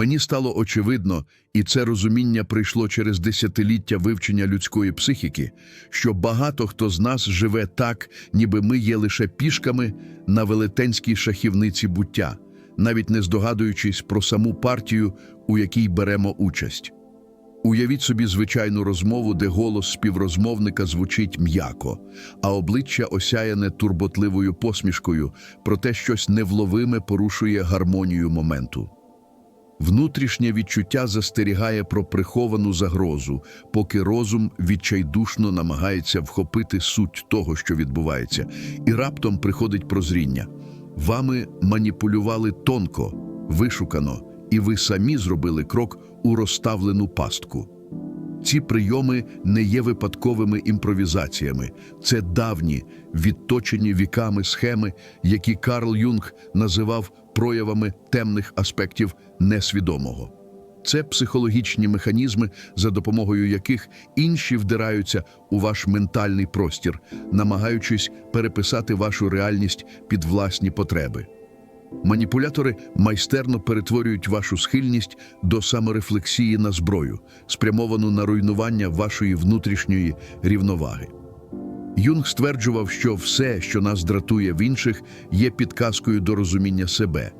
Мені стало очевидно, і це розуміння прийшло через десятиліття вивчення людської психіки, що багато хто з нас живе так, ніби ми є лише пішками на велетенській шахівниці буття, навіть не здогадуючись про саму партію, у якій беремо участь. Уявіть собі звичайну розмову, де голос співрозмовника звучить м'яко, а обличчя осяяне турботливою посмішкою, проте щось невловиме порушує гармонію моменту. Внутрішнє відчуття застерігає про приховану загрозу, поки розум відчайдушно намагається вхопити суть того, що відбувається, і раптом приходить прозріння. Вами маніпулювали тонко, вишукано, і ви самі зробили крок у розставлену пастку. Ці прийоми не є випадковими імпровізаціями, це давні, відточені віками схеми, які Карл Юнг називав проявами темних аспектів несвідомого. Це психологічні механізми, за допомогою яких інші вдираються у ваш ментальний простір, намагаючись переписати вашу реальність під власні потреби. Маніпулятори майстерно перетворюють вашу схильність до саморефлексії на зброю, спрямовану на руйнування вашої внутрішньої рівноваги. Юнг стверджував, що все, що нас дратує в інших, є підказкою до розуміння себе,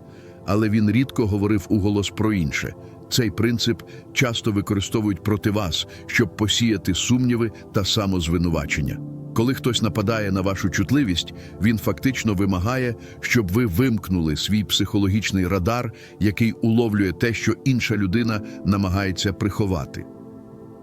але він рідко говорив уголос про інше. Цей принцип часто використовують проти вас, щоб посіяти сумніви та самозвинувачення. Коли хтось нападає на вашу чутливість, він фактично вимагає, щоб ви вимкнули свій психологічний радар, який уловлює те, що інша людина намагається приховати.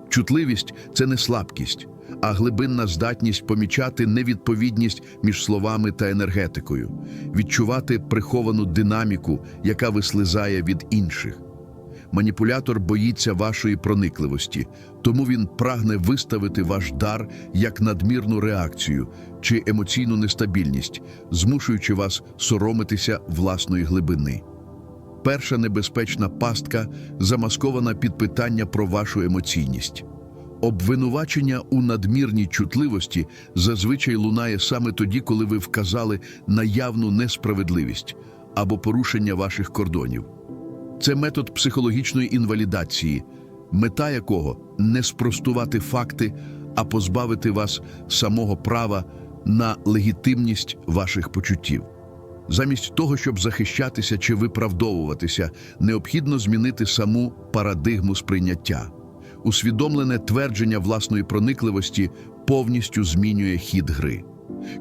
Чутливість це не слабкість, а глибинна здатність помічати невідповідність між словами та енергетикою, відчувати приховану динаміку, яка вислизає від інших. Маніпулятор боїться вашої проникливості, тому він прагне виставити ваш дар як надмірну реакцію чи емоційну нестабільність, змушуючи вас соромитися власної глибини. Перша небезпечна пастка замаскована під питання про вашу емоційність. Обвинувачення у надмірній чутливості зазвичай лунає саме тоді, коли ви вказали на явну несправедливість або порушення ваших кордонів. Це метод психологічної інвалідації, мета якого не спростувати факти, а позбавити вас самого права на легітимність ваших почуттів. Замість того, щоб захищатися чи виправдовуватися, необхідно змінити саму парадигму сприйняття. Усвідомлене твердження власної проникливості повністю змінює хід гри.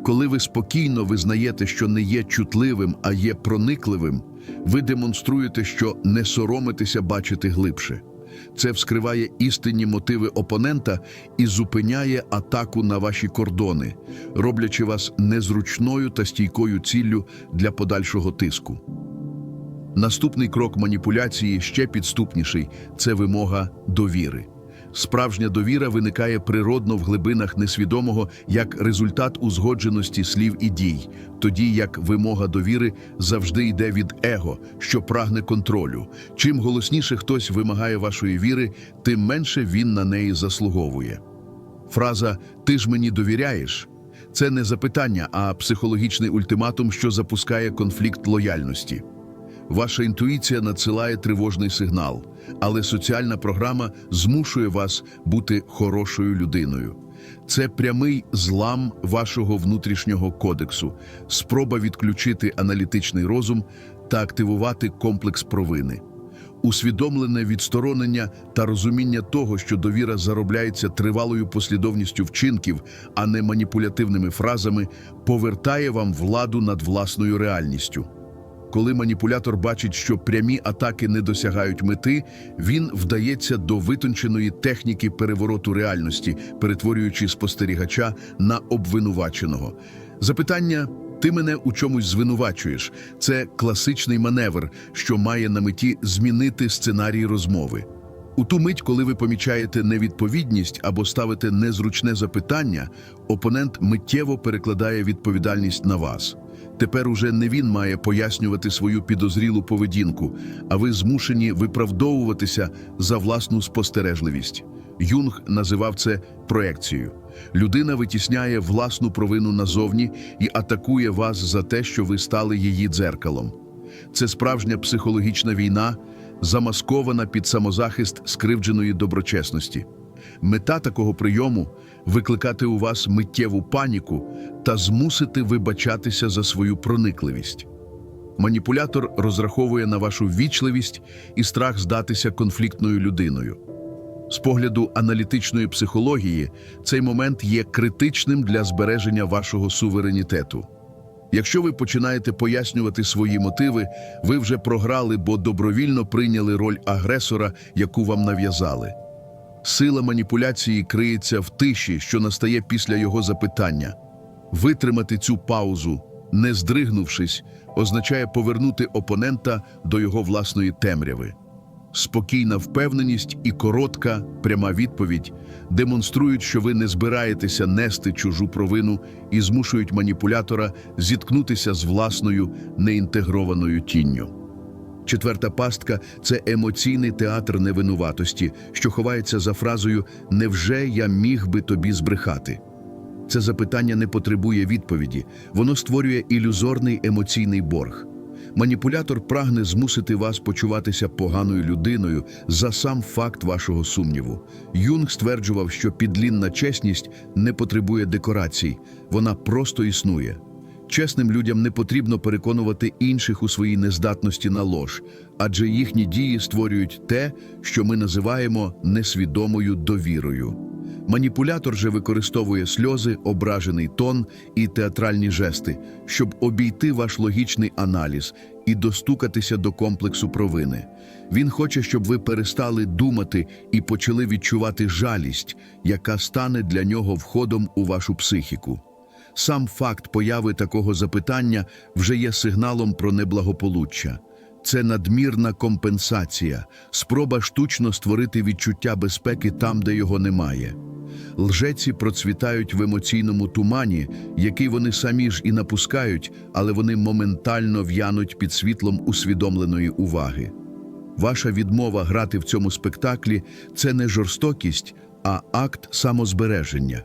Коли ви спокійно визнаєте, що не є чутливим, а є проникливим, ви демонструєте, що не соромитеся бачити глибше. Це вскриває істинні мотиви опонента і зупиняє атаку на ваші кордони, роблячи вас незручною та стійкою ціллю для подальшого тиску. Наступний крок маніпуляції ще підступніший це вимога довіри. Справжня довіра виникає природно в глибинах несвідомого як результат узгодженості слів і дій, тоді як вимога довіри завжди йде від его, що прагне контролю. Чим голосніше хтось вимагає вашої віри, тим менше він на неї заслуговує. Фраза Ти ж мені довіряєш це не запитання, а психологічний ультиматум, що запускає конфлікт лояльності. Ваша інтуїція надсилає тривожний сигнал, але соціальна програма змушує вас бути хорошою людиною. Це прямий злам вашого внутрішнього кодексу, спроба відключити аналітичний розум та активувати комплекс провини. Усвідомлене відсторонення та розуміння того, що довіра заробляється тривалою послідовністю вчинків, а не маніпулятивними фразами, повертає вам владу над власною реальністю. Коли маніпулятор бачить, що прямі атаки не досягають мети, він вдається до витонченої техніки перевороту реальності, перетворюючи спостерігача на обвинуваченого. Запитання ти мене у чомусь звинувачуєш. Це класичний маневр, що має на меті змінити сценарій розмови. У ту мить, коли ви помічаєте невідповідність або ставите незручне запитання, опонент миттєво перекладає відповідальність на вас. Тепер уже не він має пояснювати свою підозрілу поведінку, а ви змушені виправдовуватися за власну спостережливість. Юнг називав це проекцією. Людина витісняє власну провину назовні і атакує вас за те, що ви стали її дзеркалом. Це справжня психологічна війна, замаскована під самозахист скривдженої доброчесності. Мета такого прийому викликати у вас миттєву паніку та змусити вибачатися за свою проникливість. Маніпулятор розраховує на вашу ввічливість і страх здатися конфліктною людиною. З погляду аналітичної психології, цей момент є критичним для збереження вашого суверенітету. Якщо ви починаєте пояснювати свої мотиви, ви вже програли, бо добровільно прийняли роль агресора, яку вам нав'язали. Сила маніпуляції криється в тиші, що настає після його запитання. Витримати цю паузу, не здригнувшись, означає повернути опонента до його власної темряви. Спокійна впевненість і коротка, пряма відповідь демонструють, що ви не збираєтеся нести чужу провину і змушують маніпулятора зіткнутися з власною неінтегрованою тінню. Четверта пастка це емоційний театр невинуватості, що ховається за фразою Невже я міг би тобі збрехати? Це запитання не потребує відповіді, воно створює ілюзорний емоційний борг. Маніпулятор прагне змусити вас почуватися поганою людиною за сам факт вашого сумніву. Юнг стверджував, що підлінна чесність не потребує декорацій, вона просто існує. Чесним людям не потрібно переконувати інших у своїй нездатності на лож, адже їхні дії створюють те, що ми називаємо несвідомою довірою. Маніпулятор же використовує сльози, ображений тон і театральні жести, щоб обійти ваш логічний аналіз і достукатися до комплексу провини. Він хоче, щоб ви перестали думати і почали відчувати жалість, яка стане для нього входом у вашу психіку. Сам факт появи такого запитання вже є сигналом про неблагополуччя. Це надмірна компенсація, спроба штучно створити відчуття безпеки там, де його немає. Лжеці процвітають в емоційному тумані, який вони самі ж і напускають, але вони моментально в'януть під світлом усвідомленої уваги. Ваша відмова грати в цьому спектаклі це не жорстокість, а акт самозбереження.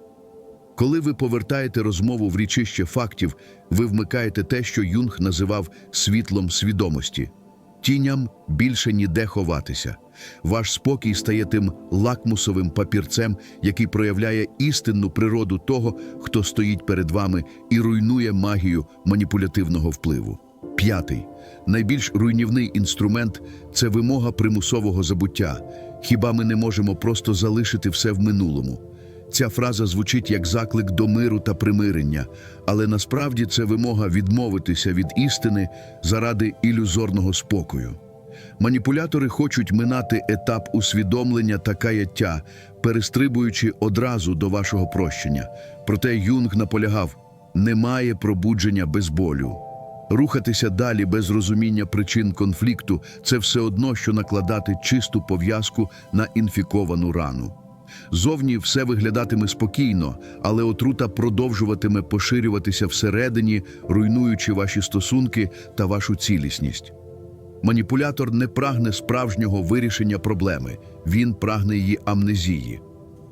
Коли ви повертаєте розмову в річище фактів, ви вмикаєте те, що Юнг називав світлом свідомості. Тіням більше ніде ховатися. Ваш спокій стає тим лакмусовим папірцем, який проявляє істинну природу того, хто стоїть перед вами і руйнує магію маніпулятивного впливу. П'ятий найбільш руйнівний інструмент це вимога примусового забуття. Хіба ми не можемо просто залишити все в минулому? Ця фраза звучить як заклик до миру та примирення, але насправді це вимога відмовитися від істини заради ілюзорного спокою. Маніпулятори хочуть минати етап усвідомлення та каяття, перестрибуючи одразу до вашого прощення. Проте Юнг наполягав: немає пробудження без болю. Рухатися далі без розуміння причин конфлікту це все одно, що накладати чисту пов'язку на інфіковану рану. Зовні все виглядатиме спокійно, але отрута продовжуватиме поширюватися всередині, руйнуючи ваші стосунки та вашу цілісність. Маніпулятор не прагне справжнього вирішення проблеми, він прагне її амнезії.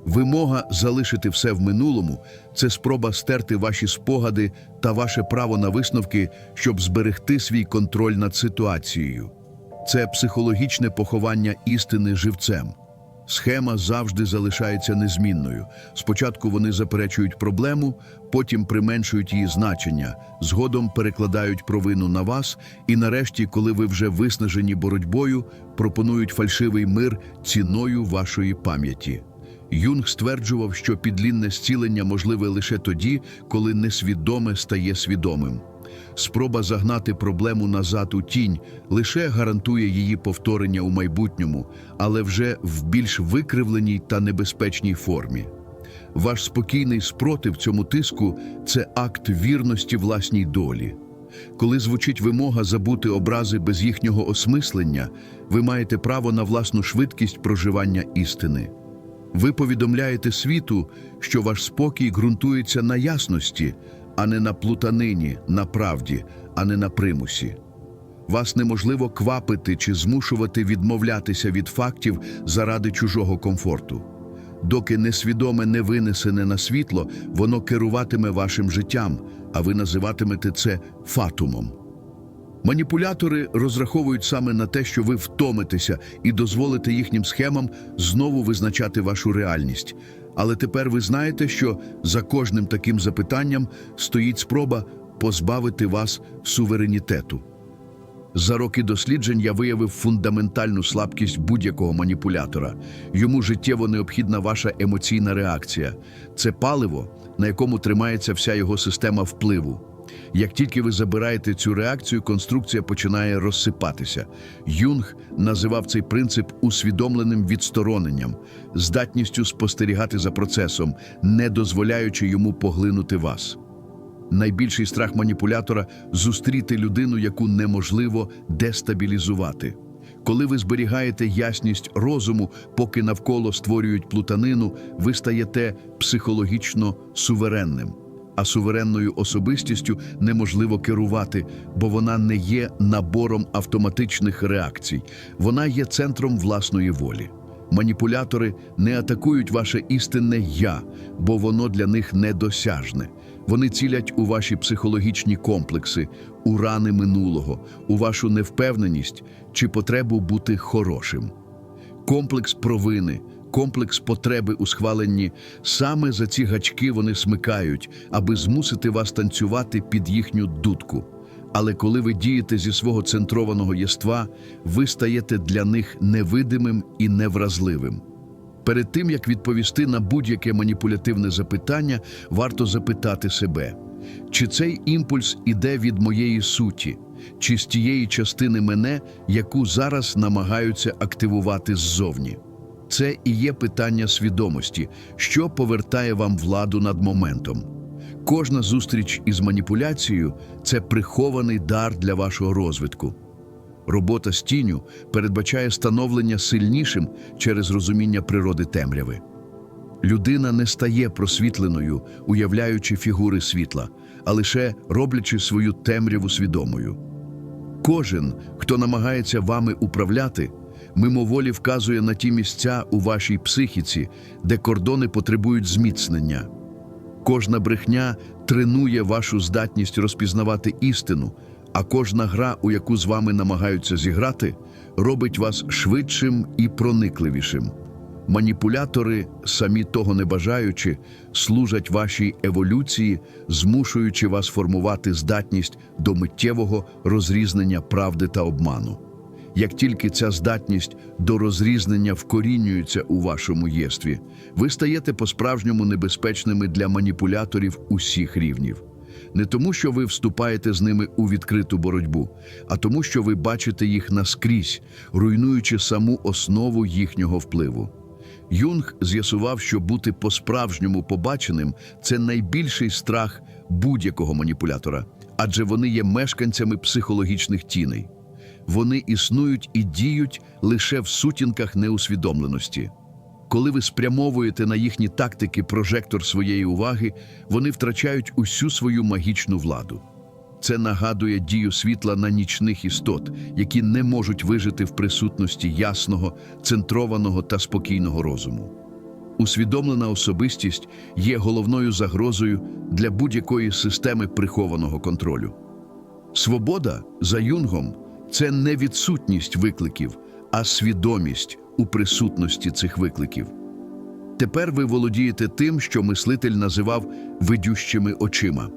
Вимога залишити все в минулому це спроба стерти ваші спогади та ваше право на висновки, щоб зберегти свій контроль над ситуацією. Це психологічне поховання істини живцем. Схема завжди залишається незмінною. Спочатку вони заперечують проблему, потім применшують її значення, згодом перекладають провину на вас, і нарешті, коли ви вже виснажені боротьбою, пропонують фальшивий мир ціною вашої пам'яті. Юнг стверджував, що підлінне зцілення можливе лише тоді, коли несвідоме стає свідомим. Спроба загнати проблему назад у тінь лише гарантує її повторення у майбутньому, але вже в більш викривленій та небезпечній формі. Ваш спокійний спротив цьому тиску це акт вірності власній долі. Коли звучить вимога забути образи без їхнього осмислення, ви маєте право на власну швидкість проживання істини. Ви повідомляєте світу, що ваш спокій ґрунтується на ясності, а не на плутанині, на правді, а не на примусі. Вас неможливо квапити чи змушувати відмовлятися від фактів заради чужого комфорту. Доки несвідоме не винесене на світло, воно керуватиме вашим життям, а ви називатимете це фатумом. Маніпулятори розраховують саме на те, що ви втомитеся і дозволите їхнім схемам знову визначати вашу реальність. Але тепер ви знаєте, що за кожним таким запитанням стоїть спроба позбавити вас суверенітету. За роки досліджень я виявив фундаментальну слабкість будь-якого маніпулятора. Йому життєво необхідна ваша емоційна реакція. Це паливо, на якому тримається вся його система впливу. Як тільки ви забираєте цю реакцію, конструкція починає розсипатися. Юнг називав цей принцип усвідомленим відстороненням, здатністю спостерігати за процесом, не дозволяючи йому поглинути вас. Найбільший страх маніпулятора зустріти людину, яку неможливо дестабілізувати. Коли ви зберігаєте ясність розуму, поки навколо створюють плутанину, ви стаєте психологічно суверенним. А суверенною особистістю неможливо керувати, бо вона не є набором автоматичних реакцій, вона є центром власної волі. Маніпулятори не атакують ваше істинне я, бо воно для них недосяжне. Вони цілять у ваші психологічні комплекси, у рани минулого, у вашу невпевненість чи потребу бути хорошим. Комплекс провини, комплекс потреби у схваленні саме за ці гачки вони смикають, аби змусити вас танцювати під їхню дудку. Але коли ви дієте зі свого центрованого єства, ви стаєте для них невидимим і невразливим. Перед тим, як відповісти на будь-яке маніпулятивне запитання, варто запитати себе, чи цей імпульс іде від моєї суті, чи з тієї частини мене, яку зараз намагаються активувати ззовні. Це і є питання свідомості, що повертає вам владу над моментом. Кожна зустріч із маніпуляцією це прихований дар для вашого розвитку. Робота з тінню передбачає становлення сильнішим через розуміння природи темряви. Людина не стає просвітленою, уявляючи фігури світла, а лише роблячи свою темряву свідомою. Кожен, хто намагається вами управляти, мимоволі вказує на ті місця у вашій психіці, де кордони потребують зміцнення. Кожна брехня тренує вашу здатність розпізнавати істину, а кожна гра, у яку з вами намагаються зіграти, робить вас швидшим і проникливішим. Маніпулятори, самі того не бажаючи, служать вашій еволюції, змушуючи вас формувати здатність до миттєвого розрізнення правди та обману. Як тільки ця здатність до розрізнення вкорінюється у вашому єстві, ви стаєте по-справжньому небезпечними для маніпуляторів усіх рівнів. Не тому, що ви вступаєте з ними у відкриту боротьбу, а тому, що ви бачите їх наскрізь, руйнуючи саму основу їхнього впливу. Юнг з'ясував, що бути по-справжньому побаченим це найбільший страх будь-якого маніпулятора, адже вони є мешканцями психологічних тіней. Вони існують і діють лише в сутінках неусвідомленості. Коли ви спрямовуєте на їхні тактики прожектор своєї уваги, вони втрачають усю свою магічну владу. Це нагадує дію світла на нічних істот, які не можуть вижити в присутності ясного, центрованого та спокійного розуму. Усвідомлена особистість є головною загрозою для будь-якої системи прихованого контролю. Свобода за юнгом це не відсутність викликів, а свідомість у присутності цих викликів. Тепер ви володієте тим, що мислитель називав видющими очима.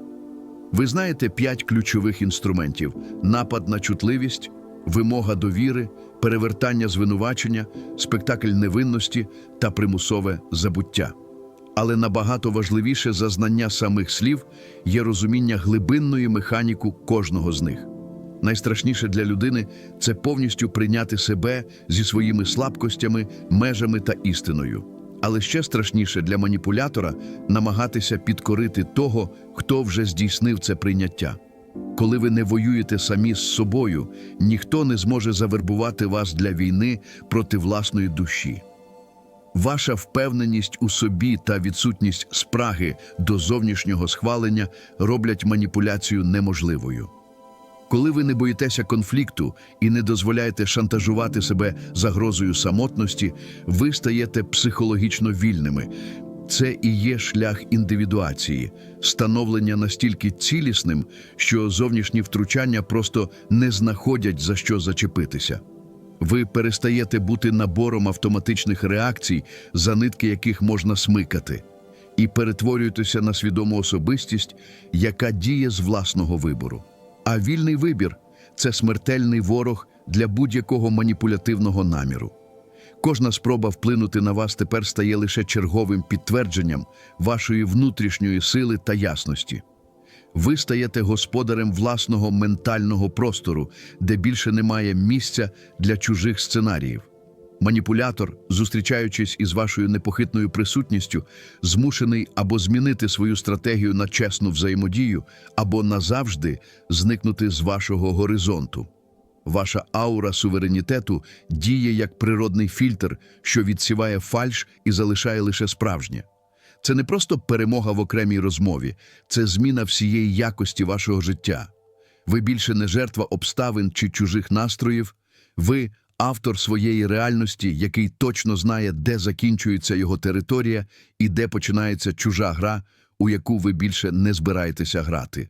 Ви знаєте п'ять ключових інструментів: напад на чутливість, вимога довіри, перевертання звинувачення, спектакль невинності та примусове забуття. Але набагато важливіше за знання самих слів є розуміння глибинної механіку кожного з них. Найстрашніше для людини це повністю прийняти себе зі своїми слабкостями, межами та істиною. Але ще страшніше для маніпулятора намагатися підкорити того, хто вже здійснив це прийняття. Коли ви не воюєте самі з собою, ніхто не зможе завербувати вас для війни проти власної душі. Ваша впевненість у собі та відсутність спраги до зовнішнього схвалення роблять маніпуляцію неможливою. Коли ви не боїтеся конфлікту і не дозволяєте шантажувати себе загрозою самотності, ви стаєте психологічно вільними. Це і є шлях індивідуації, становлення настільки цілісним, що зовнішні втручання просто не знаходять за що зачепитися. Ви перестаєте бути набором автоматичних реакцій, за нитки яких можна смикати, і перетворюєтеся на свідому особистість, яка діє з власного вибору. А вільний вибір це смертельний ворог для будь-якого маніпулятивного наміру. Кожна спроба вплинути на вас тепер стає лише черговим підтвердженням вашої внутрішньої сили та ясності. Ви стаєте господарем власного ментального простору, де більше немає місця для чужих сценаріїв. Маніпулятор, зустрічаючись із вашою непохитною присутністю, змушений або змінити свою стратегію на чесну взаємодію, або назавжди зникнути з вашого горизонту. Ваша аура суверенітету діє як природний фільтр, що відсіває фальш і залишає лише справжнє. Це не просто перемога в окремій розмові, це зміна всієї якості вашого життя. Ви більше не жертва обставин чи чужих настроїв, ви автор своєї реальності, який точно знає, де закінчується його територія і де починається чужа гра, у яку ви більше не збираєтеся грати.